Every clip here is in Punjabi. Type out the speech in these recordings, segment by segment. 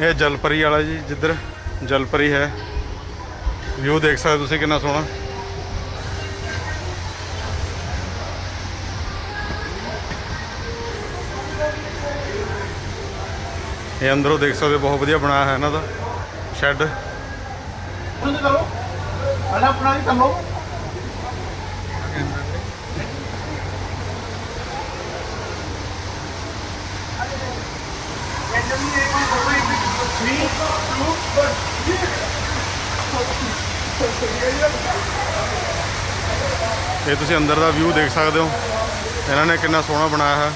ਇਹ ਜਲਪਰੀ ਵਾਲਾ ਜੀ ਜਿੱਧਰ ਜਲਪਰੀ ਹੈ। ਵਿਊ ਦੇਖ ਸਕਦੇ ਤੁਸੀਂ ਕਿੰਨਾ ਸੋਹਣਾ। ਇਹ ਅੰਦਰੋਂ ਦੇਖ ਸਕਦੇ ਹੋ, ਬਹੁਤ ਵਧੀਆ ਬਣਾਇਆ ਹੈ ਇਹਨਾਂ ਦਾ ਸ਼ੈੱਡ। ਆਪਣਾ ਹੀ ਕਰ ਲਓ। ਇਹ ਤੁਸੀਂ ਅੰਦਰ ਦਾ ਵਿਊ ਦੇਖ ਸਕਦੇ ਹੋ। ਇਹਨਾਂ ਨੇ ਕਿੰਨਾ ਸੋਹਣਾ ਬਣਾਇਆ ਹੈ।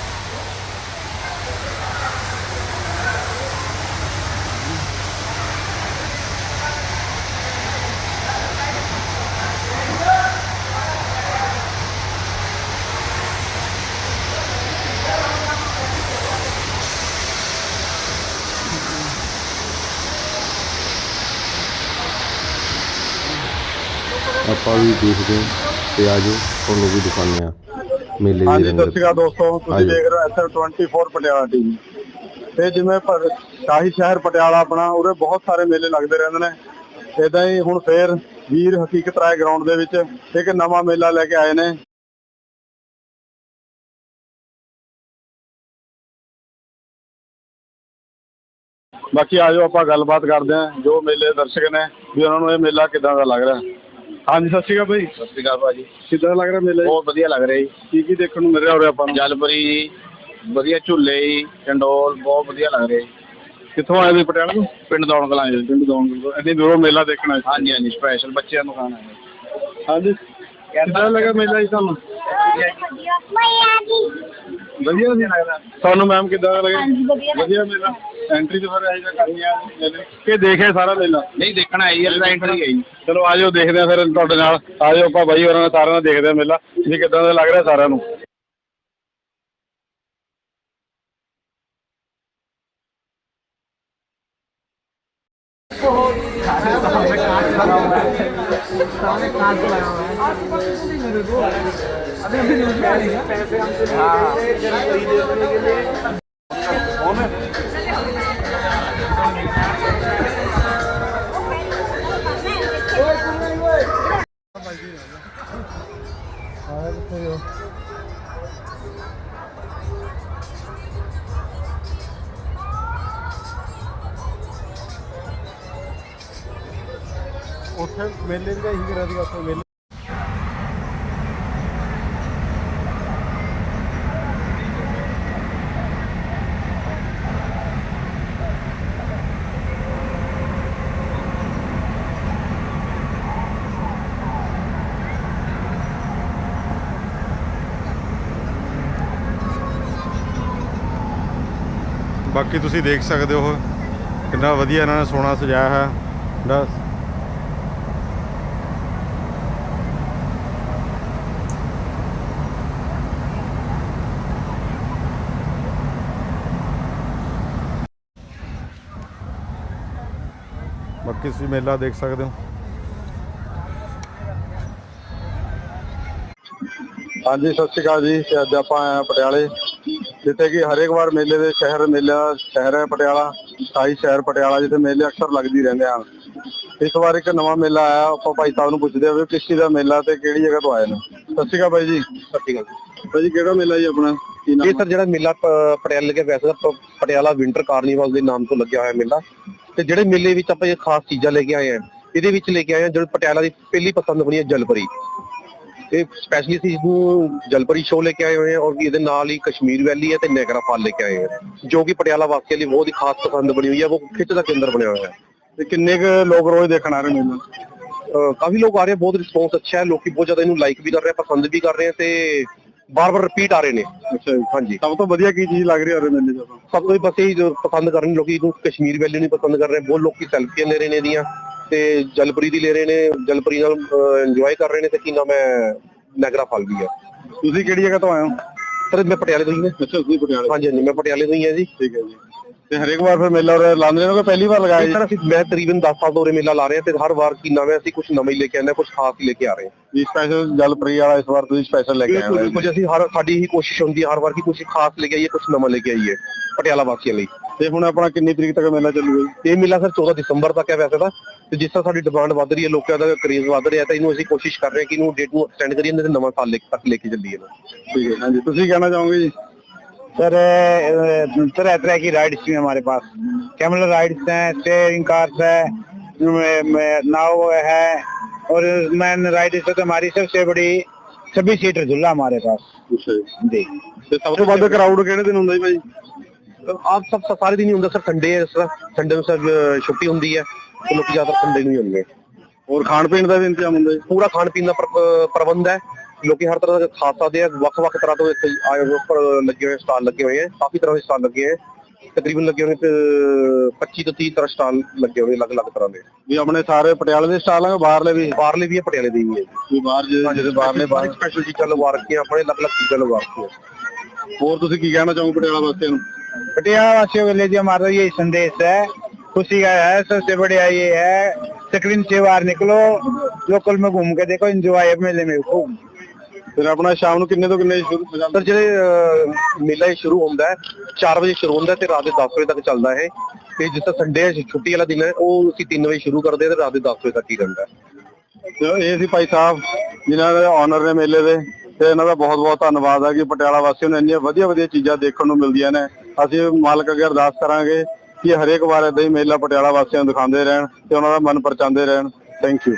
ਆਪਾਂ ਵੀ ਦੇਖਦੇ ਹਾਂ ਤੇ ਆਜੋ ਤੁਹਾਨੂੰ ਵੀ ਦਿਖਾਉਂਦੇ ਆ ਮੇਲੇ ਦੀ ਹਾਂਜੀ ਸਤਿ ਰੰਗਤ ਸ਼੍ਰੀ ਅਕਾਲ ਦੋਸਤੋ ਤੁਸੀਂ ਹਾਂਜੀ। ਦੇਖ ਰਹੇ ਹੋ SF24 ਪਟਿਆਲਾ ਟੀਵੀ ਤੇ ਜਿਵੇਂ ਪ- ਸ਼ਾਹੀ ਸ਼ਹਿਰ ਪਟਿਆਲਾ ਆਪਣਾ ਉਰੇ ਬਹੁਤ ਸਾਰੇ ਮੇਲੇ ਲੱਗਦੇ ਰਹਿੰਦੇ ਨੇ। ਇਦਾਂ ਹੀ ਹੁਣ ਫੇਰ ਵੀਰ ਹਕੀਕਤ ਰਾਏ ਗਰਾਊਂਡ ਦੇ ਵਿੱਚ ਇੱਕ ਨਵਾਂ ਮੇਲਾ ਲੈ ਕੇ ਆਏ ਨੇ। ਬਾਕੀ ਆਜੋ ਆਪਾਂ ਗੱਲਬਾਤ ਕਰਦੇ ਹਾਂ ਜੋ ਮੇਲੇ ਦਰਸ਼ਕ ਨੇ ਵੀ ਉਹਨਾਂ ਨੂੰ ਇਹ ਮੇਲਾ ਕਿਦਾਂ ਦਾ ਲੱਗ ਰਿਹਾ। ਹਾਂਜੀ ਸਤਿ ਸ਼੍ਰੀ ਅਕਾਲ ਭਾਈ। ਸਤਿ ਸ਼੍ਰੀ ਅਕਾਲ ਭਾਜੀ। ਕਿਦਾਂ ਲੱਗ ਰਿਹਾ ਮੇਲਾ ਜੀ? ਬਹੁਤ ਵਧੀਆ ਲੱਗ ਰਿਹਾ ਜੀ। ਕੀ ਕੀ ਦੇਖਣ ਨੂੰ ਮਿਲ ਰਿਹਾ ਉਰੇ ਆਪਾਂ ਨੂੰ? ਜਲਪਰੀ ਜੀ ਵਧੀਆ ਝੂਲੇ ਜੀ ਚੰਡੋਲ ਬਹੁਤ ਵਧੀਆ ਲੱਗ ਰਿਹਾ ਜੀ। ਕਿੱਥੋਂ ਆਏ ਤੁਸੀਂ ਪਟਿਆਲਾ ਤੋਂ? ਪਿੰਡ ਦੌਣ ਕਲਾਂ ਜੀ। ਪਿੰਡ ਦੌਂਗਲ ਤੋਂ ਇੰਨੀ ਦੂਰੋਂ ਮੇਲਾ ਦੇਖਣਾ। ਹਾਂਜੀ ਹਾਂਜੀ ਸਪੈਸ਼ਲ ਬੱਚਿਆਂ ਨੂੰ ਖਾਣਾ ਹੈ। ਹਾਂਜੀ। ਕਿੱਦਾਂ ਲੱਗਾ ਮੇਲਾ ਜੀ ਤੁਹਾਨੂੰ? ਵਧੀਆ ਸੀ ਤੁਹਾਨੂੰ ਮੈਮ ਕਿੱਦਾਂ ਲੱਗਾ ਹਾਂਜੀ, ਵਧੀਆ। ਲੱਗਾ। ਵਧੀਆ ਮੇਲਾ। ਐਂਟਰੀ ਤੇ ਫਿਰ ਇਹ ਕਰਨੀ ਆ ਮੇਲੇ ਕਿ ਦੇਖਿਆ ਸਾਰਾ ਮੇਲਾ? ਨਹੀਂ ਦੇਖਣਾ ਹੈ ਜੀ ਇਹਦਾ ਐਂਟਰੀ ਹੈ ਜੀ। ਚਲੋ ਆਜੋ ਦੇਖਦੇ ਆ ਫਿਰ ਤੁਹਾਡੇ ਨਾਲ। ਆਜੋ ਆਪਾਂ ਬਾਈ ਹੋਰਾਂ ਨਾਲ ਸਾਰਿਆਂ ਨਾਲ ਦੇਖਦੇ ਆ ਮੇਲਾ। ਵੀ ਕਿੱਦਾਂ ਦਾ ਲੱਗ ਰਿਹਾ ਸਾਰਿਆਂ ਨੂੰ? ਉੱਥੇ ਮੇਲੇ ਦਾ ਹੀ ਕਰਾ ਦੀਗਾ ਉੱਥੇ ਮੇਲੇ ਬਾਕੀ ਤੁਸੀਂ ਦੇਖ ਸਕਦੇ ਹੋ ਕਿੰਨਾ ਵਧੀਆ ਇਹਨਾਂ ਨੇ ਸੋਨਾ ਸਜਾਇਆ ਹੈ ਜਿਹੜਾ ਬਾਕੀ ਤੁਸੀਂ ਮੇਲਾ ਦੇਖ ਸਕਦੇ ਹੋ। ਹਾਂਜੀ, ਸਤਿ ਸ਼੍ਰੀ ਅਕਾਲ ਜੀ। ਅੱਜ ਆਪਾਂ ਆਏ ਹਾਂ ਪਟਿਆਲੇ। ਜਿੱਥੇ ਕਿ ਹਰੇਕ ਵਾਰ ਮੇਲੇ ਦੇ ਸ਼ਹਿਰ ਮੇਲਾ ਸ਼ਹਿਰ ਹੈ ਪਟਿਆਲਾ ਸਾਈ ਸ਼ਹਿਰ ਪਟਿਆਲਾ ਜਿੱਥੇ ਮੇਲੇ ਅਕਸਰ ਲੱਗਦੀ ਰਹਿੰਦੇ ਹਨ। ਇਸ ਵਾਰ ਇੱਕ ਨਵਾਂ ਮੇਲਾ ਆਇਆ ਆਪਾਂ ਭਾਈ ਸਾਹਿਬ ਨੂੰ ਪੁੱਛਦੇ ਹਾਂ ਵੀ ਕਿਸ ਚੀਜ਼ ਦਾ ਮੇਲਾ ਤੇ ਕਿਹੜੀ ਜਗ੍ਹਾ ਤੋਂ ਆਏ ਨੇ? ਸਤਿ ਸ਼੍ਰੀ ਅਕਾਲ ਬਾਈ ਜੀ। ਸਤਿ ਸ਼੍ਰੀ ਅਕਾਲ ਬਾਈ ਜੀ ਕਿਹੜਾ ਮੇਲਾ ਜੀ ਆਪਣਾ? ਇਹ ਸਰ ਜਿਹੜਾ ਮੇਲਾ ਪਟਿਆਲੇ ਲੱਗਿਆ ਵੈਸੇ ਤਾਂ ਪਟਿਆਲਾ ਵਿੰਟਰ ਕਾਰਨੀਵਲ ਦੇ ਨਾਮ ਤੋਂ ਲੱਗਿਆ ਹੋਇਆ ਮੇਲਾ। ਤੇ ਜਿਹੜੇ ਮੇਲੇ ਵਿੱਚ ਆਪਾਂ ਇਹ ਖਾਸ ਚੀਜ਼ਾਂ ਲੈ ਕੇ ਆਏ ਹਾਂ ਇਹਦੇ ਵਿੱਚ ਲੈ ਕੇ ਆਏ ਹਾਂ ਜਿਹੜਾ ਪਟਿਆਲਾ ਦੀ ਪਹਿਲੀ ਪਸੰਦ ਬਣੀ ਹੈ ਜਲਪਰੀ। ਇਹ ਸਪੈਸ਼ਲੀ ਅਸੀਂ ਇਹਨੂੰ ਜਲਪਰੀ ਸ਼ੋਅ ਲੈ ਕੇ ਆਏ ਹੋਏ ਹਾਂ ਔਰ ਇਹਦੇ ਨਾਲ ਹੀ ਕਸ਼ਮੀਰ ਵੈਲੀ ਹੈ ਤੇ ਨੈਗਰਾ ਫਾਲ ਲੈ ਕੇ ਆਏ ਹਾਂ। ਜੋ ਕਿ ਪਟਿਆਲਾ ਵਾਸੀਆਂ ਲਈ ਬਹੁਤ ਹੀ ਖਾਸ ਪਸੰਦ ਬਣੀ ਹੋਈ ਹੈ ਉਹ ਖਿੱਚ ਦਾ ਕੇਂਦਰ ਬਣਿਆ ਹੋਇਆ ਹੈ। ਤੇ ਕਿੰਨੇ ਕੁ ਲੋਕ ਰੋਜ਼ ਦੇਖਣ ਆ ਰਹੇ ਅਹ ਕਾਫੀ ਲੋਕ ਆ ਰਹੇ ਆ, ਬਹੁਤ ਰਿਸਪੌਂਸ ਅੱਛਾ ਹੈ ਲੋਕੀ ਬਹੁਤ ਜ਼ਿਆਦਾ ਇਹਨੂੰ ਲਾਈਕ ਵੀ ਕਰ ਰਹੇ ਆ ਪਸੰਦ ਵੀ ਕਰ ਰਹੇ ਆ ਤੇ ਬਾਰ-ਬਾਰ ਰਿਪੀਟ ਆ ਰਹੇ ਨੇ। ਅੱਛਾ ਹਾਂਜੀ। ਸਭ ਤੋਂ ਵਧੀਆ ਕੀ ਚੀਜ਼ ਲੱਗ ਰਹੀ ਮੇਲੇ 'ਚ ਆਪਾਂ ਸਭ ਤੋਂ ਬਸ ਇਹ ਪਸੰਦ ਕਰ ਰਹੇ ਨੇ ਲੋਕੀ ਇਹਨੂੰ ਕਸ਼ਮੀਰ ਵੈਲੀ ਨੂੰ ਪਸੰਦ ਕਰ ਰਹੇ ਨੇ ਬਹੁਤ ਲੋਕੀ ਸੈਲਫੀਆਂ ਲੈ ਰਹੇ ਨੇ ਇਹਦੀਆਂ। ਤੇ ਜਲਪਰੀ ਦੀ ਲੈ ਰਹੇ ਨੇ ਜਲਪਰੀ ਨਾਲ ਇੰਜੋਏ ਕਰ ਰਹੇ ਨੇ ਤੇ ਕੀ ਨਾਮ ਹੈ ਨਗਰਾ ਫਲ ਵੀ ਹੈ। ਤੁਸੀਂ ਕਿਹੜੀ ਜਗ੍ਹਾ ਤੋਂ ਆਏ ਹੋ? ਸਰ ਮੈਂ ਪਟਿਆਲੇ ਤੋਂ ਹੀ ਹਾਂ। ਅੱਛਾ ਤੁਸੀਂ ਪਟਿਆਲੇ ਹਾਂਜੀ ਹਾਂਜੀ ਮੈਂ ਪਟਿਆਲੇ ਤੋਂ ਹੀ ਹਾਂ ਜੀ। ਠੀਕ ਹੈ ਜੀ। ਤੇ ਹਰੇਕ ਵਾਰ ਫਿਰ ਮੇਲਾ ਉਰੇ ਲਾਉਂਦੇ ਨੇ ਕਿ ਪਹਿਲੀ ਵਾਰ ਲਗਾਇਆ ਜੀ। ਸਰ ਅਸੀਂ ਮੈਂ ਤਕਰੀਬਨ 10 ਸਾਲ ਤੋਂ ਉਰੇ ਮੇਲਾ ਲਾ ਰਹੇ ਹਾਂ ਤੇ ਹਰ ਵਾਰ ਕੀ ਨਵੇਂ ਅਸੀਂ ਕੁਝ ਨਵੇਂ ਲੈ ਕੇ ਆਉਂਦੇ ਕੁਝ ਖਾਸ ਲੈ ਕੇ ਆ ਰਹੇ ਹਾਂ। ਜੀ ਸਪੈਸ਼ਲ ਜਲਪਰੀ ਵਾਲਾ ਇਸ ਵਾਰ ਤੁਸੀਂ ਸਪੈਸ਼ਲ ਲੈ ਕੇ ਆਏ ਹੋ ਕੁਝ ਅਸੀਂ ਹਰ ਸਾਡੀ ਹੀ ਕੋਸ਼ਿਸ਼ ਹੁੰਦੀ ਹੈ ਹਰ ਵਾਰ ਕੀ ਕੁਝ ਖਾਸ ਲੈ ਕੇ ਆਈਏ ਕੁਝ ਨਵਾਂ ਲੈ ਕੇ ਆਈਏ ਪਟਿਆਲਾ ਵਾਸੀਆਂ ਲਈ। ਤੇ ਹੁਣ ਆਪਣਾ ਕਿੰਨੀ ਤਰੀਕ ਤੱਕ ਮੇਲਾ ਚੱਲੂਗਾ ਜੀ? ਇਹ ਮੇਲਾ ਸਰ 14 ਦਸੰਬਰ ਤੱਕ ਹੈ ਵੈਸੇ ਤਾਂ ਤੇ ਜਿਸ ਤਰ੍ਹਾਂ ਸਾਡੀ ਡਿਮਾਂਡ ਵੱਧ ਰਹੀ ਹੈ ਲੋਕਾਂ ਦਾ ਕਰੇਜ਼ ਵੱਧ ਰਿਹਾ ਤਾਂ ਇਹਨੂੰ ਅਸੀਂ ਕੋਸ਼ਿਸ਼ ਕਰ ਰਹੇ ਹਾਂ ਕਿ ਇਹਨੂੰ ਡੇਟ ਨੂੰ ਐਕਸਟੈਂਡ ਕਰੀਏ ਤੇ ਨਵਾਂ ਸਾਲ ਤੱਕ ਲੈ ਕੇ ਚੱਲੀਏ। ਠੀਕ ਹੈ ਹਾਂਜੀ। ਤੁਸੀਂ ਕਹਿਣਾ ਚਾਹੋਗੇ ਜੀ? सर तरह तरह की राइड्स भी हैं हमारे पास कैमल राइड्स हैं स्टेयरिंग कार्स है म- म- नाव है और मैन राइड से तो हमारी सबसे बड़ी छब्बीस सीटर झूला हमारे पास अच्छा जी जी ਤੇ ਸਭ ਤੋਂ ਵੱਧ ਕਰਾਊਡ ਕਿਹੜੇ ਦਿਨ ਹੁੰਦਾ ਜੀ ਭਾਈ ਆਪ ਸਭ ਸਭ ਸਾਰੇ ਦਿਨ ਹੀ ਹੁੰਦਾ ਸਰ ਸੰਡੇ ਹੈ ਸਰ ਸੰਡੇ ਨੂੰ ਸਰ ਅਹ, ਛੁੱਟੀ ਹੁੰਦੀ ਹੈ ਤੇ ਲੋਕ ਜ਼ਿਆਦਾ ਸੰਡੇ ਨੂੰ ਹੀ ਹੁੰਦੇ ਆ। ਹੋਰ ਖਾਣ ਪੀਣ ਦਾ ਵੀ ਇੰਤਜ਼ਾਮ ਹੁੰਦਾ ਜੀ ਪੂਰਾ ਖਾਣ ਪੀਣ ਦਾ ਪ੍ਰ- ਅਹ, ਪ੍ਰਬੰਧ ਹੈ ਲੋਕੀ ਹਰ ਤਰ੍ਹਾਂ ਦਾ ਖਾ ਸਕਦੇ ਆ ਵੱਖ-ਵੱਖ ਤਰ੍ਹਾਂ ਤੋਂ ਇੱਥੇ ਆਏ ਹੋਏ ਉੱਪਰ ਲੱਗੇ ਹੋਏ ਸਟਾਲ ਲੱਗੇ ਹੋਏ ਆ ਕਾਫੀ ਤਰ੍ਹਾਂ ਦੇ ਸਟਾਲ ਲੱਗੇ ਹੋਏ ਆ ਤਕਰੀਬਨ ਲੱਗੇ ਹੋਏ ਤੇ 25 ਤੋਂ 30 ਤਰ੍ਹਾਂ ਸਟਾਲ ਲੱਗੇ ਹੋਏ ਅਲੱਗ-ਅਲੱਗ ਤਰ੍ਹਾਂ ਦੇ ਵੀ ਆਪਣੇ ਸਾਰੇ ਪਟਿਆਲੇ ਦੇ ਸਟਾਲ ਆ ਬਾਹਰਲੇ ਵੀ ਬਾਹਰਲੇ ਵੀ ਹੈ ਪਟਿਆਲੇ ਦੇ ਵੀ ਹੈ ਵੀ ਬਾਹਰ ਜਿਹੜੇ ਜਿਹੜੇ ਬਾਹਰਲੇ ਬਾਹਰ ਸਪੈਸ਼ਲ ਚੀਜ਼ਾਂ ਲਵਾ ਰੱਖੀਆਂ ਆਪਣੇ ਅਲੱਗ-ਅਲੱਗ ਚੀਜ਼ਾਂ ਲਵਾ ਰੱਖੀਆਂ ਹੋਰ ਤੁਸੀਂ ਕੀ ਕਹਿਣਾ ਚਾਹੋਗੇ ਪਟਿਆਲਾ ਵਾਸੀਆਂ ਨੂੰ पटियाला वासियों के लिए जो हमारा ये संदेश है खुशी का है सबसे बढ़िया ये है स्क्रीन से बाहर निकलो लोकल में घूम के देखो एंजॉय मेले में खूब ਫਿਰ ਆਪਣਾ ਸ਼ਾਮ ਨੂੰ ਕਿੰਨੇ ਤੋਂ ਕਿੰਨੇ ਸ਼ੁਰੂ ਹੋ ਜਾਂਦਾ? ਸਰ ਜਿਹੜੇ ਮੇਲਾ ਇਹ ਸ਼ੁਰੂ ਹੁੰਦਾ ਹੈ 4 ਵਜੇ ਸ਼ੁਰੂ ਹੁੰਦਾ ਤੇ ਰਾਤ ਦੇ 10 ਵਜੇ ਤੱਕ ਚੱਲਦਾ ਹੈ ਤੇ ਜਿਸ ਤਰ੍ਹਾਂ ਸੰਡੇ ਹੈ ਛੁੱਟੀ ਵਾਲਾ ਦਿਨ ਹੈ ਉਹ ਅਸੀਂ 3 ਵਜੇ ਸ਼ੁਰੂ ਕਰਦੇ ਹਾਂ ਤੇ ਰਾਤ ਦੇ 10 ਵਜੇ ਤੱਕ ਹੀ ਰਹਿੰਦਾ ਇਹ ਸੀ ਭਾਈ ਸਾਹਿਬ ਜਿਨ੍ਹਾਂ ਦੇ ਆਨਰ ਨੇ ਮੇਲੇ ਦੇ ਤੇ ਇਹਨਾਂ ਦਾ ਬਹੁਤ ਬਹੁਤ ਧੰਨਵਾਦ ਹੈ ਕਿ ਪਟਿਆਲਾ ਵਾਸੀਆਂ ਨੂੰ ਇੰਨੀਆਂ ਵਧੀਆ ਵਧੀਆ ਚੀਜ਼ਾਂ ਦੇਖਣ ਨੂੰ ਮਿਲਦੀਆਂ ਨੇ। ਅਸੀਂ ਮਾਲਕ ਅੱਗੇ ਅਰਦਾਸ ਕਰਾਂਗੇ ਕਿ ਹਰੇਕ ਵਾਰ ਏਦਾਂ ਹੀ ਮੇਲਾ ਪਟਿਆਲਾ ਵਾਸੀਆਂ ਨੂੰ ਦਿਖਾਉਂਦੇ ਰਹਿਣ ਤੇ ਉਹਨਾਂ ਦਾ ਮਨ ਪਰਚਾਉਂਦੇ ਰਹਿਣ। ਥੈਂਕ ਯੂ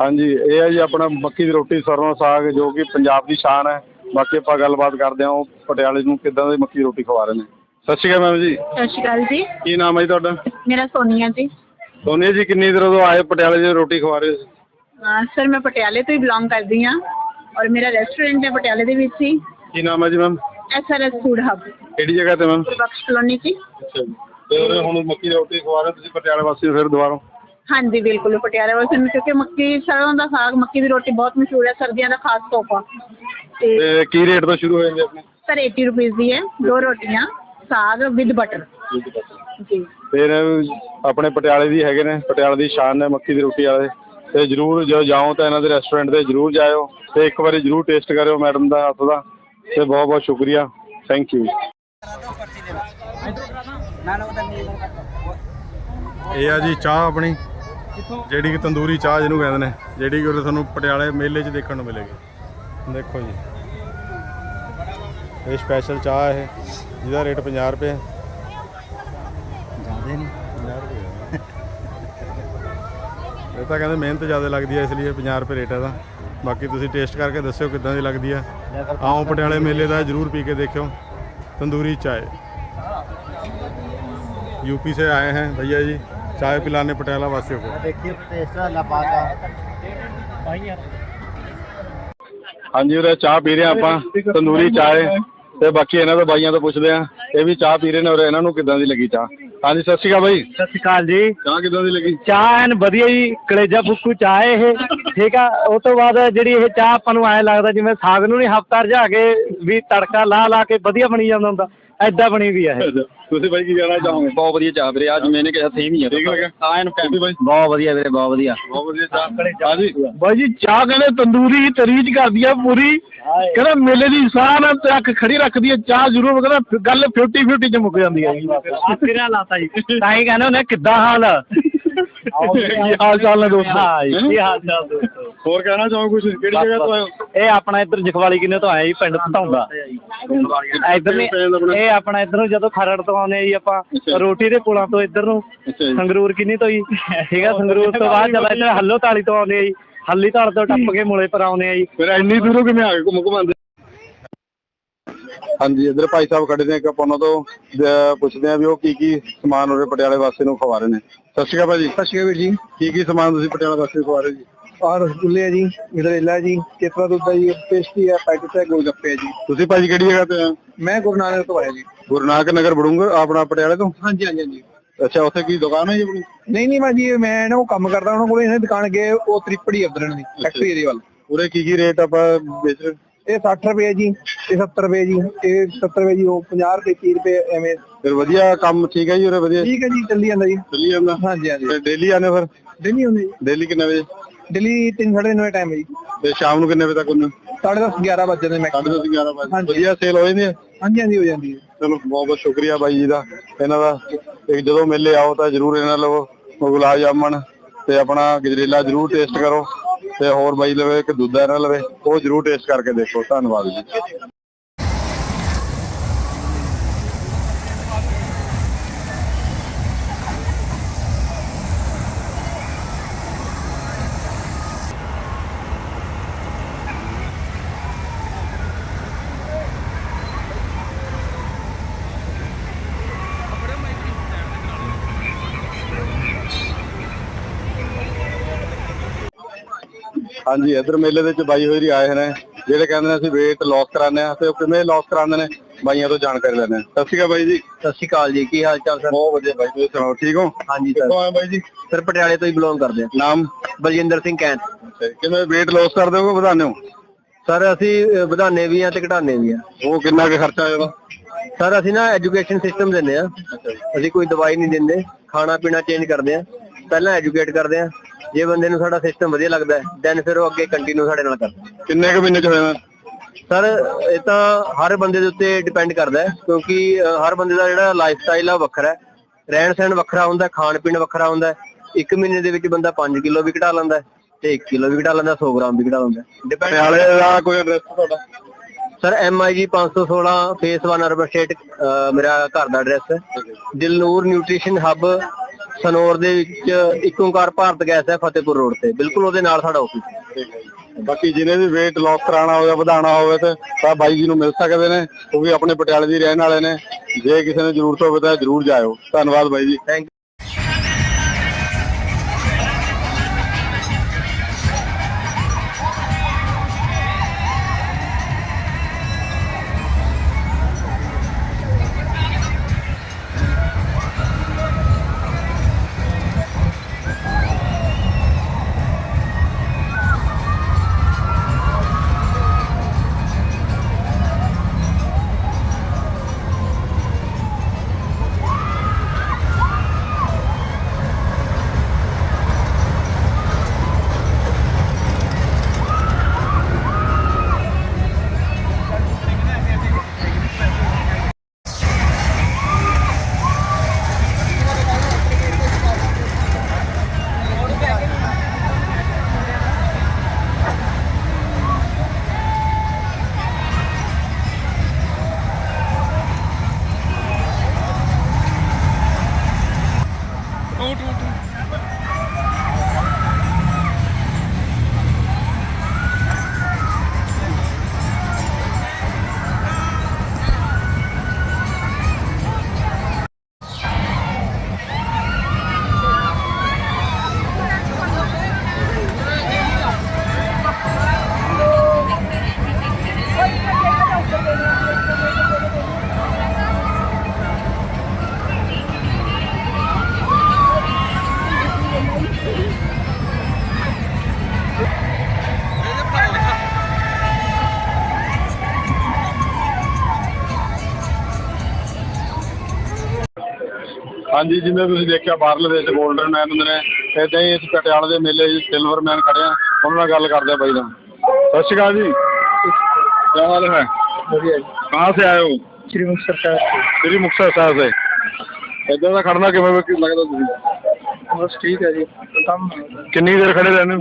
ਹਾਂਜੀ ਇਹ ਹੈ ਜੀ ਆਪਣਾ ਮੱਕੀ ਦੀ ਰੋਟੀ ਸਰੋਂ ਸਾਗ ਜੋ ਕਿ ਪੰਜਾਬ ਦੀ ਸ਼ਾਨ ਹੈ। ਬਾਕੀ ਆਪਾਂ ਗੱਲਬਾਤ ਕਰਦੇ ਹਾਂ ਉਹ ਪਟਿਆਲੇ ਨੂੰ ਕਿੱਦਾਂ ਦੀ ਮੱਕੀ ਦੀ ਰੋਟੀ ਖਵਾ ਰਹੇ ਨੇ। ਸਤਿ ਸ਼੍ਰੀ ਅਕਾਲ ਮੈਮ ਜੀ। ਸਤਿ ਸ਼੍ਰੀ ਅਕਾਲ ਜੀ। ਕੀ ਨਾਮ ਹੈ ਜੀ ਤੁਹਾਡਾ? ਮੇਰਾ ਸੋਨੀਆ ਜੀ। ਸੋਨੀਆ ਜੀ ਕਿੰਨੀ ਦੇਰ ਤੋਂ ਆਏ ਪਟਿਆਲੇ ਦੀ ਰੋਟੀ ਖਵਾ ਰਹੇ ਸੀ ਸਰ ਮੈਂ ਪਟਿਆਲੇ ਤੋਂ ਹੀ ਬਿਲੋਂਗ ਕਰਦੀ ਹਾਂ ਔਰ ਮੇਰਾ ਰੈਸਟੋਰੈਂਟ ਹੈ ਪਟਿਆਲੇ ਦੇ ਵਿੱਚ ਹੀ। ਕੀ ਨਾਮ ਹੈ ਜੀ ਮੈਮ? ਐਸਆਰਐਸ ਫੂਡ ਹੱਬ ਕਿਹੜੀ ਜਗ੍ਹਾ ਤੇ ਮੈਮ? ਬਖਸ਼ ਕਲੋਨੀ ਜੀ। ਅੱਛਾ ਜੀ। ਤੇ ਉਰੇ ਹੁਣ ਮੱਕੀ ਦੀ ਰੋਟੀ ਖਵਾ ਰਹੇ ਤੁਸੀਂ ਪਟਿਆਲੇ ਵਾਸੀ ਨੂੰ ਫਿਰ ਦੁਬਾਰਾ? ਹਾਂਜੀ ਬਿਲਕੁਲ ਪਟਿਆਲੇ ਵਾਸਤੇ ਨੂੰ ਕਿਉਂਕਿ ਮੱਕੀ ਸਰੋਂ ਦਾ ਸਾਗ ਮੱਕੀ ਦੀ ਰੋਟੀ ਬਹੁਤ ਮਸ਼ਹੂਰ ਹੈ ਸਰਦੀਆਂ ਦਾ ਖਾਸ ਤੋਹਫਾ। ਤੇ ਤੇ ਕੀ ਰੇਟ ਤੋਂ ਸ਼ੁਰੂ ਹੋ ਜਾਂਦੇ ਆਪਣੇ? ਸਰ 80 ਰੁਪਏ ਦੀ ਹੈ ਦੋ ਰੋਟੀਆਂ ਸਾਗ ਵਿਦ ਬਟਰ। ਜੀ। ਫਿਰ ਆਪਣੇ ਪਟਿਆਲੇ ਦੀ ਹੈਗੇ ਨੇ ਪਟਿਆਲੇ ਦੀ ਸ਼ਾਨ ਨੇ ਮੱਕੀ ਦੀ ਰੋਟੀ ਵਾਲੇ। ਤੇ ਜਰੂਰ ਜਦੋਂ ਜਾਓ ਤਾਂ ਇਹਨਾਂ ਦੇ ਰੈਸਟੋਰੈਂਟ ਤੇ ਜਰੂਰ ਜਾਇਓ। ਤੇ ਇੱਕ ਵਾਰੀ ਜਰੂਰ ਟੇਸਟ ਕਰਿਓ ਮੈਡਮ ਦਾ ਹੱਥ ਦਾ। ਤੇ ਬਹੁਤ ਬਹੁਤ ਸ਼ੁਕਰੀਆ। ਥੈਂਕ ਯੂ ਇਹ ਆ ਜੀ ਚਾਹ ਆਪਣੀ। ਜਿਹੜੀ ਕਿ ਤੰਦੂਰੀ ਚਾਹ ਜਿਹਨੂੰ ਕਹਿੰਦੇ ਨੇ। ਜਿਹੜੀ ਕਿ ਉਹ ਤੁਹਾਨੂੰ ਪਟਿਆਲੇ ਮੇਲੇ 'ਚ ਦੇਖਣ ਨੂੰ ਮਿਲੇਗੀ। ਦੇਖੋ ਜੀ। ਇਹ ਸਪੈਸ਼ਲ ਚਾਹ ਇਹ ਜਿਹਦਾ ਰੇਟ 50 ਰੁਪਏ ਹੈ। ਨਹੀਂ। 50 ਰੁਪਏ ਇਹ ਤਾਂ ਕਹਿੰਦੇ ਮਿਹਨਤ ਜ਼ਿਆਦਾ ਲੱਗਦੀ ਹੈ ਇਸ ਲਈ 50 ਰੁਪਏ ਰੇਟ ਹੈ ਦਾ ਬਾਕੀ ਤੁਸੀਂ ਟੇਸਟ ਕਰਕੇ ਦੱਸਿਓ ਕਿੱਦਾਂ ਦੀ ਲੱਗਦੀ ਹੈ। ਆਓ ਪਟਿਆਲੇ ਮੇਲੇ ਦਾ ਜ਼ਰੂਰ ਪੀ ਕੇ ਦੇਖਿਓ। ਤੰਦੂਰੀ ਚਾਹ। यूपी से आए हैं भैया जी चाय पिलाने पटियाला वासियों को देखिए टेस्ट लपाका ਹਾਂਜੀ ਉਰੇ ਚਾਹ ਪੀ ਰਹੇ ਹਾਂ ਆਪਾਂ ਤੰਦੂਰੀ ਚਾਹ ਤੇ ਬਾਕੀ ਇਹਨਾਂ ਤੋਂ ਬਾਈਆਂ ਤੋਂ ਪੁੱਛਦੇ ਆ ਇਹ ਵੀ ਚਾਹ ਪੀ ਰਹੇ ਨੇ ਉਰੇ ਇਹਨਾਂ ਨੂੰ ਕਿੱਦਾਂ ਦੀ ਲੱਗੀ ਚਾਹ ਹਾਂਜੀ ਸਤਿ ਸ਼੍ਰੀ ਅਕਾਲ ਬਾਈ ਸਤਿ ਸ਼੍ਰੀ ਅਕਾਲ ਜੀ ਚਾਹ ਕਿੱਦਾਂ ਦੀ ਲੱਗੀ ਚਾਹ ਐਨ ਵਧੀਆ ਜੀ ਕਲੇਜਾ ਫੁੱਕੂ ਚਾਹ ਹੈ ਇਹ ਠੀਕ ਆ ਉਹ ਤੋਂ ਬਾਅਦ ਜਿਹੜੀ ਇਹ ਚਾਹ ਆਪਾਂ ਨੂੰ ਐਂ ਲੱਗਦਾ ਜਿਵੇਂ ਸਾਗ ਨੂੰ ਨਹੀਂ ਹਫਤਾ ਰਝਾ ਕੇ ਵੀ ਤੜਕਾ ਲਾ ਲਾ ਕੇ ਵਧੀਆ ਬਣੀ ਜਾਂਦਾ ਹੁੰਦਾ ਐਦਾਂ ਬਣੀ ਵੀ ਆ ਇਹ। ਤੁਸੀਂ ਬਾਈ ਕੀ ਕਹਿਣਾ ਚਾਹੋਗੇ? ਬਹੁਤ ਵਧੀਆ ਚਾਹ ਵੀਰੇ ਅੱਜ ਮੈਨੇ ਕਿਹਾ ਸੇਮ ਹੀ ਆ। ਠੀਕ ਲੱਗਾ ਹਾਂ ਇਹਨੂੰ ਤੁਸੀਂ ਬਾਈ? ਬਹੁਤ ਵਧੀਆ ਵੀਰੇ ਬਹੁਤ ਵਧੀਆ। ਬਹੁਤ ਵਧੀਆ ਚਾਹ। ਹਾਂਜੀ। ਬਾਈ ਜੀ ਚਾਹ ਕਹਿੰਦੇ ਤੰਦੂਰੀ ਤਰੀਜ ਕਰਦੀ ਆ ਪੂਰੀ। ਕਹਿੰਦਾ ਮੇਲੇ ਦੀ ਸਾਨ ਤੇ ਅੱਖ ਖੜੀ ਰੱਖਦੀ ਆ ਚਾਹ ਜ਼ਰੂਰ ਕਹਿੰਦਾ ਗੱਲ 50 50 ਚ ਮੁੱਕ ਜਾਂਦੀ ਹੈ ਆਖਿਰਾ ਲਾਤਾ ਜੀ? ਤਾਂ ਹੀ ਕਹਿੰਦੇ ਉਹਨੇ ਕਿੱਦਾਂ ਹਾਲ ਕੀ ਹਾਲ ਚਾਲ ਨੇ ਦੋਸਤੋ? ਹਾਂ ਜੀ ਕੀ ਹਾਲ ਚਾਲ ਦੋਸਤੋ? ਹੋਰ ਕਹਿਣਾ ਚਾਹੋ ਕੁਝ ਕਿਹੜੀ ਜਗ੍ਹਾ ਤੋਂ ਆਏ ਹੋ? ਇਹ ਆਪਣਾ ਇੱਧਰ ਜਖਵਾਲੀ ਕਿੰਨੇ ਤੋਂ ਆਇਆ ਜੀ? ਪਿੰਡ ਧੌਂਦਾ ਇੱਧਰ ਨੇ ਇਹ ਆਪਣਾ ਇੱਧਰ ਜਦੋਂ ਖਰੜ ਤੋਂ ਆਉਂਦੇ ਆ ਜੀ ਆਪਾਂ ਰੋਟੀ ਦੇ ਪੁਲਾਂ ਤੋਂ ਇੱਧਰ ਨੂੰ। ਸੰਗਰੂਰ ਕਿੰਨੀ ਤੋਂ ਜੀ? ਠੀਕ ਆ ਸੰਗਰੂਰ ਤੋਂ ਬਾਅਦ ਜਦੋਂ ਇੱਧਰ ਹੱਲੋ ਤਾਲੀ ਤੋਂ ਆਉਂਦੇ ਆ ਜੀ। ਹੱਲੀ ਤਾਲ ਤੋਂ ਟੱਪ ਕੇ ਮੂਲੇ ਪਰ ਆਉਂਦੇ ਆ ਜੀ। ਫਿਰ ਇੰਨੀ ਦੂਰੋਂ ਕਿਵੇਂ ਆ ਗਏ? ਘੁੰਮ ਘੁਮਾਉਂਦੇ ਹਾਂਜੀ ਇਧਰ ਭਾਈ ਸਾਹਿਬ ਖੜੇ ਨੇ ਇੱਕ ਆਪਾਂ ਉਹਨਾਂ ਤੋਂ ਪੁੱਛਦੇ ਆ ਵੀ ਉਹ ਕੀ ਕੀ ਸਮਾਨ ਉਹਦੇ ਪਟਿਆਲੇ ਵਾਸੀ ਨੂੰ ਖਵਾ ਰਹੇ ਨੇ। ਸਤਿ ਸ਼੍ਰੀ ਅਕਾਲ ਭਾਜੀ। ਸਤਿ ਸ਼੍ਰੀ ਅਕਾਲ ਜੀ। ਕੀ ਕੀ ਸਮਾਨ ਤੁਸੀਂ ਪਟਿਆਲਾ ਵਾਸੀ ਨੂੰ ਖਵਾ ਰਹੇ ਜੀ? ਆ ਰਸਗੁੱਲੇ ਆ ਜੀ ਗਜਰੇਲਾ ਜੀ ਚੇਤਰਾ ਦੁੱਧ ਆ ਜੀ ਪੇਸਟੀ ਆ ਪੈਕਟ ਹੈ ਗੋਲ ਗੱਪੇ ਆ ਜੀ। ਤੁਸੀਂ ਭਾਜੀ ਕਿਹੜੀ ਜਗ੍ਹਾ ਤੇ ਆ? ਮੈਂ ਗੁਰੂ ਨਾਨਕ ਤੋਂ ਆਇਆ ਜੀ। ਗੁਰੂ ਨਾਨਕ ਨਗਰ ਬੜੂੰਗਰ ਆਪਣਾ ਪਟਿਆਲੇ ਤੋਂ? ਹਾਂਜੀ ਹਾਂਜੀ ਹਾਂਜੀ। ਅੱਛਾ ਉੱਥੇ ਕੀ ਦੁਕਾਨ ਹੈ ਜੀ ਆਪਣੀ? ਨਹੀਂ ਨਹੀਂ ਮੈਂ ਜੀ ਮੈਂ ਨਾ ਉਹ ਕੰਮ ਕਰਦਾ ਉਹਨਾਂ ਕੋਲੇ ਇਹਨੇ ਦੁਕਾਨ ਗਏ ਉਹ ਤ੍ਰਿਪੜੀ ਉਧਰ ਦੀ ਫੈਕਟਰੀ ਏਰੀਆ ਵੱਲ। ਉਰੇ ਕੀ ਕੀ ਰੇਟ ਆਪਾਂ ਵੇਚ ਰਹੇ? ਇਹ 60 ਰੁਪਏ ਜੀ ਇਹ 70 ਰੁਪਏ ਜੀ ਇਹ 70 ਰੁਪਏ ਜੀ ਉਹ 50 ਰੁਪਏ 30 ਰੁਪਏ ਐਵੇਂ। ਫਿਰ ਵਧੀਆ ਕੰਮ ਠੀਕ ਹੈ ਜੀ ਉਰੇ ਵਧੀਆ? ਠੀਕ ਹੈ ਜੀ ਚੱਲੀ ਜਾਂਦਾ ਜੀ। ਚੱਲੀ ਜਾਂਦਾ? ਹਾਂਜੀ ਹਾਂਜੀ। ਤੇ ਡੇਲੀ ਆਨੇ ਫਿਰ? ਦਿੱਲੀ ਹੁੰਦੇ ਜੀ। ਡੇਲੀ ਕਿੰਨੇ ਵਜੇ? ਦਿੱਲੀ 3 ਸਾਢੇ ਨੌ ਟਾਈਮ ਹੈ ਜੀ। ਤੇ ਸ਼ਾਮ ਨੂੰ ਕਿੰਨੇ ਵਜੇ ਤੱਕ ਹੁੰਦੇ? ਸਾਢੇ ਦਸ 11 ਵਜੇ ਦੇ ਮੈਂ 10:30 11 ਵਜੇ। ਵਧੀਆ ਸੇਲ ਹੋ ਜਾਂਦੀ ਹੈ? ਹਾਂਜੀ ਹਾਂਜੀ ਹੋ ਜਾਂਦੀ ਹੈ। ਚਲੋ ਬਹੁਤ ਬਹੁਤ ਸ਼ੁਕਰੀਆ ਬਾਈ ਜੀ ਦਾ ਇਹਨਾਂ ਦਾ। ਤੇ ਜਦੋਂ ਮੇਲੇ ਆਓ ਤਾਂ ਜਰੂਰ ਇਹਨਾਂ ਲਵੋ। ਗੁਲਾਬ ਜਾਮਣ ਤੇ ਆਪਣਾ ਗਜਰੇਲਾ ਜਰੂਰ ਟੇਸਟ ਕਰੋ। ਤੇ ਹੋਰ ਬਾਈ ਲਵੇ ਇੱਕ ਦੁੱਧਾ ਇਹਨਾਂ ਲਵੇ ਉਹ ਜਰੂਰ ਟੇਸਟ ਕਰਕੇ ਦੇਖੋ। ਧੰਨਵਾਦ ਜੀ। ਹਾਂਜੀ ਇਧਰ ਮੇਲੇ ਦੇ ਵਿੱਚ ਬਾਈ ਹੋਰੀ ਆਏ ਨੇ ਜਿਹੜੇ ਕਹਿੰਦੇ ਨੇ ਅਸੀਂ weight loss ਕਰਾਉਂਦੇ ਆ ਤੇ ਉਹ ਕਿਵੇਂ loss ਕਰਾਉਂਦੇ ਨੇ ਬਾਈਆਂ ਤੋਂ ਜਾਣਕਾਰੀ ਲੈਣੇ ਸਤਿ ਸ਼੍ਰੀ ਅਕਾਲ ਬਾਈ ਜੀ। ਸਤਿ ਸ਼੍ਰੀ ਅਕਾਲ ਜੀ ਕੀ ਹਾਲ ਚਾਲ ਸਰ? ਬਹੁਤ ਵਧੀਆ ਬਾਈ ਤੁਸੀਂ ਸੁਣਾਓ ਠੀਕ ਹੋ? ਹਾਂਜੀ ਕਿੱਥੋਂ ਆਏ ਬਾਈ ਜੀ? ਸਰ ਪਟਿਆਲੇ ਤੋਂ ਹੀ ਬਿਲੋਂਗ ਕਰਦੇ ਹਾਂ। ਨਾਮ? ਬਲਜਿੰਦਰ ਸਿੰਘ ਕੈਂਤ ਕਿਵੇਂ weight loss ਕਰਦੇ ਹੋ ਕਿ ਵਧਾਉਂਦੇ ਹੋ? ਸਰ ਅਸੀਂ ਵਧਾਉਂਦੇ ਵੀ ਆ ਤੇ ਘਟਾਉਂਦੇ ਵੀ ਆ ਉਹ ਕਿੰਨਾ ਕੁ ਖਰਚਾ ਆਏਗਾ? ਸਰ ਅਸੀਂ ਨਾ ਐਜੂਕੇਸ਼ਨ ਸਿਸਟਮ ਦਿੰਦੇ ਆ ਅਸੀਂ ਕੋਈ ਦਵਾਈ ਨਹੀਂ ਦਿੰਦੇ ਖਾਣਾ ਪੀਣਾ ਚੇਂਜ ਕਰਦੇ ਆ ਪਹਿਲਾਂ ਐਜੂਕੇਟ ਕਰਦੇ ਆ ਜੇ ਬੰਦੇ ਨੂੰ ਸਾਡਾ ਸਿਸਟਮ ਵਧੀਆ ਲੱਗਦਾ ਹੈ ਦੈਨ ਫਿਰ ਉਹ ਅੱਗੇ ਕੰਟੀਨਿਊ ਸਾਡੇ ਨਾਲ ਕਰਦਾ ਕਿੰਨੇ ਕੁ ਮਹੀਨੇ ਚ ਹੋਇਆ? ਸਰ ਇਹ ਤਾਂ ਹਰ ਬੰਦੇ ਦੇ ਉੱਤੇ ਡਿਪੈਂਡ ਕਰਦਾ ਹੈ ਕਿਉਂਕਿ ਹਰ ਬੰਦੇ ਦਾ ਜਿਹੜਾ ਲਾਈਫ ਸਟਾਈਲ ਆ ਵੱਖਰਾ ਹੈ। ਰਹਿਣ ਸਹਿਣ ਵੱਖਰਾ ਹੁੰਦਾ ਖਾਣ ਪੀਣ ਵੱਖਰਾ ਹੁੰਦਾ। ਇੱਕ ਮਹੀਨੇ ਦੇ ਵਿੱਚ ਬੰਦਾ 5 ਕਿਲੋ ਵੀ ਘਟਾ ਲੈਂਦਾ ਤੇ 1 ਕਿਲੋ ਵੀ ਘਟਾ ਲੈਂਦਾ 100 ਗ੍ਰਾਮ ਵੀ ਘਟਾ ਲੈਂਦਾ ਡਿਪੈਂਡ ਪਟਿਆਲੇ ਦਾ ਕੋਈ ਐਡਰੈਸ ਤੁਹਾਡਾ? Sir MIG 516 phase 1 urban estate ਮੇਰਾ ਘਰ ਦਾ ਐਡਰੈਸ ਹੈ। ਦਿਲਨੂਰ ਨਿਊਟ੍ਰੀਸ਼ਨ ਹੱਬ ਸਨੌਰ ਦੇ ਵਿੱਚ ਇੱਕ ਓਂਕਾਰ ਭਾਰਤ ਗੈਸ ਹੈ ਫਤਿਹਪੁਰ ਰੋਡ ਤੇ। ਬਿਲਕੁਲ ਉਹਦੇ ਨਾਲ ਸਾਡਾ ਆਫਿਸ ਹੈ। ਬਾਕੀ ਜਿਹਨੇ ਵੀ weight loss ਕਰਾਉਣਾ ਹੋਵੇ ਵਧਾਉਣਾ ਹੋਵੇ ਤੇ ਤਾਂ ਬਾਈ ਜੀ ਨੂੰ ਮਿਲ ਸਕਦੇ ਨੇ। ਕਿਉਂਕਿ ਆਪਣੇ ਪਟਿਆਲੇ ਦੀ ਰਹਿਣ ਵਾਲੇ ਨੇ। ਜੇ ਕਿਸੇ ਨੂੰ ਜ਼ਰੂਰਤ ਹੋਵੇ ਤਾਂ ਜ਼ਰੂਰ ਜਾਇਓ। ਧੰਨਵਾਦ ਬਾਈ ਜੀ। ਥੈਂਕ ਹਾਂਜੀ ਜਿਵੇਂ ਤੁਸੀਂ ਦੇਖਿਆ ਬਾਹਰਲੇ ਦੇਸ਼ 골ਡਨ ਮੈਨ ਹੁੰਦੇ ਨੇ ਏਦਾਂ ਹੀ ਇਸ ਪਟਿਆਲੇ ਦੇ ਮੇਲੇ 'ਚ ਸਿਲਵਰ ਮੈਨ ਖੜੇ ਆ ਉਹਨਾਂ ਨਾਲ ਗੱਲ ਕਰਦੇ ਆ ਬਾਈ ਨਾਲ। ਸਤਿ ਸ਼੍ਰੀ ਅਕਾਲ ਜੀ। ਕੀ ਹਾਲ ਹੈ? ਵਧੀਆ ਜੀ। ਕਹਾਂ ਸੇ ਆਏ ਹੋ? ਸ਼੍ਰੀ ਮੁਕਤਸਰ ਸਾਹਿਬ ਸ੍ਰੀ ਮੁਕਤਸਰ ਸਾਹਿਬ ਸੇ। ਏਦਾਂ ਦਾ ਖੜਨਾ ਕਿਵੇਂ ਲੱਗਦਾ ਤੁਸੀਂ? ਬਸ ਠੀਕ ਹੈ ਜੀ। ਕੰਮ ਕਿੰਨੀ ਦੇਰ ਖੜੇ ਰਹਿੰਦੇ ਹੋ?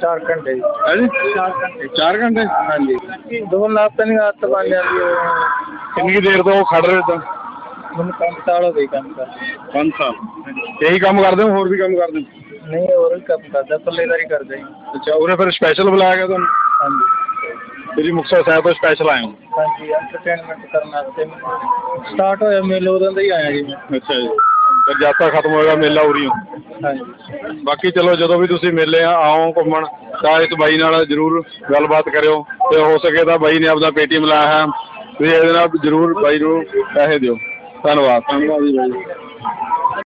4 ਘੰਟੇ ਜੀ। ਹੈ ਜੀ? 4 ਘੰਟੇ। 4 ਘੰਟੇ? ਹਾਂਜੀ। ਦੋ ਲੱਖ ਤਾਂ ਨਹੀਂ ਹੱਥ ਬਣ ਜਾਂਦੀ। ਕਿੰਨੀ ਦੇਰ ਤੋਂ ਖੜ ਰਹੇ ਤਾਂ? ਮੈਨੂੰ ਕੰਮ ਸਾਲ ਹੋ ਗਏ ਕੰਮ ਕਰ 5 ਸਾਲ। ਇਹੀ ਕੰਮ ਕਰਦੇ ਹੋ ਹੋਰ ਵੀ ਕੰਮ ਕਰਦੇ ਹੋ? ਨਹੀਂ ਹੋਰ ਵੀ ਕੰਮ ਕਰਦਾ ਪੱਲੇਦਾਰੀ ਕਰਦਾ ਜੀ। ਅੱਛਾ ਉਹਨੇ ਫਿਰ ਸਪੈਸ਼ਲ ਬੁਲਾਇਆ ਗਿਆ ਤੁਹਾਨੂੰ? ਹਾਂਜੀ। ਸ੍ਰੀ ਮੁਕਤਸਰ ਸਾਹਿਬ ਤੋਂ ਸਪੈਸ਼ਲ ਆਏ ਹੋ? ਹਾਂਜੀ ਐਂਟਰਟੇਨਮੈਂਟ ਕਰਨ ਵਾਸਤੇ। ਸਟਾਰਟ ਹੋਇਆ ਮੇਲੇ ਉਦੋਂ ਦਾ ਹੀ ਆਇਆ ਜੀ ਮੈਂ। ਅੱਛਾ ਜੀ। ਫਿਰ ਜਾਤਰਾ ਖਤਮ ਹੋਏਗਾ ਮੇਲਾ ਉਰੀ ਹਾਂਜੀ। ਬਾਕੀ ਚਲੋ ਜਦੋਂ ਵੀ ਤੁਸੀਂ ਮੇਲੇ ਆ- ਆਓ ਘੁੰਮਣ ਤਾਂ ਇਸ ਬਾਈ ਨਾਲ ਜਰੂਰ ਗੱਲਬਾਤ ਕਰਿਓ। ਤੇ ਹੋ ਸਕੇ ਤਾਂ ਬਾਈ ਨੇ ਆਪਦਾ ਪੇਟੀਐਮ ਲਾਇਆ ਹੈ। ਤੁਸੀਂ ਇਹਦੇ ਨਾਲ ਜਰੂਰ ਬਾਈ ਨੂੰ ਪੈਸੇ ਦਿਓ। ਧੰਨਵਾਦ ਧੰਨਵਾਦ ਜੀ।